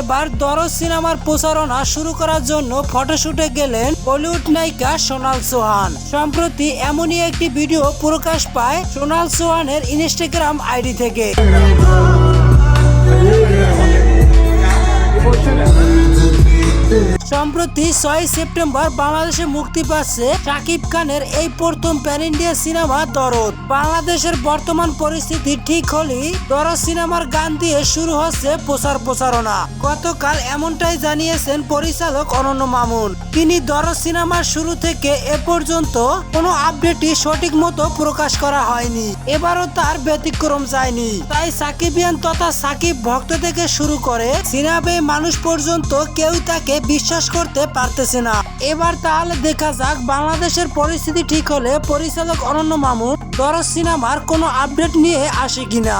এবার দরজ সিনেমার প্রচারণা শুরু করার জন্য ফটোশুটে গেলেন বলিউড নায়িকা সোনাল চৌহান সম্প্রতি এমনই একটি ভিডিও প্রকাশ পায় সোনাল চৌহানের ইনস্টাগ্রাম আইডি থেকে। সম্প্রতি ছয় সেপ্টেম্বর বাংলাদেশে মুক্তি পাচ্ছে শাকিব খানের এই প্রথম প্যান ইন্ডিয়া সিনেমা দরদ। বাংলাদেশের বর্তমান পরিস্থিতি ঠিক হলেই দরদ সিনেমার গান দিয়ে শুরু হচ্ছে প্রচার প্রচারণা। গতকাল এমনটাই জানিয়েছেন পরিচালক অনন্য মামুন। তিনি দরদ সিনেমার শুরু থেকে এ পর্যন্ত কোনো আপডেটই সঠিক মতো প্রকাশ করা হয়নি। এবারও তার ব্যতিক্রম যায়নি। তাই সাকিবিয়ান তথা সাকিব ভক্ত থেকে শুরু করে সিনেমে মানুষ পর্যন্ত কেউ তাকে বিশ্বাস করতে পারতেছে না। এবার তাহলে দেখা যাক বাংলাদেশের পরিস্থিতি ঠিক হলে পরিচালক অনন্য মামুন দরজ সিনেমার কোনো আপডেট নিয়ে আসে কিনা।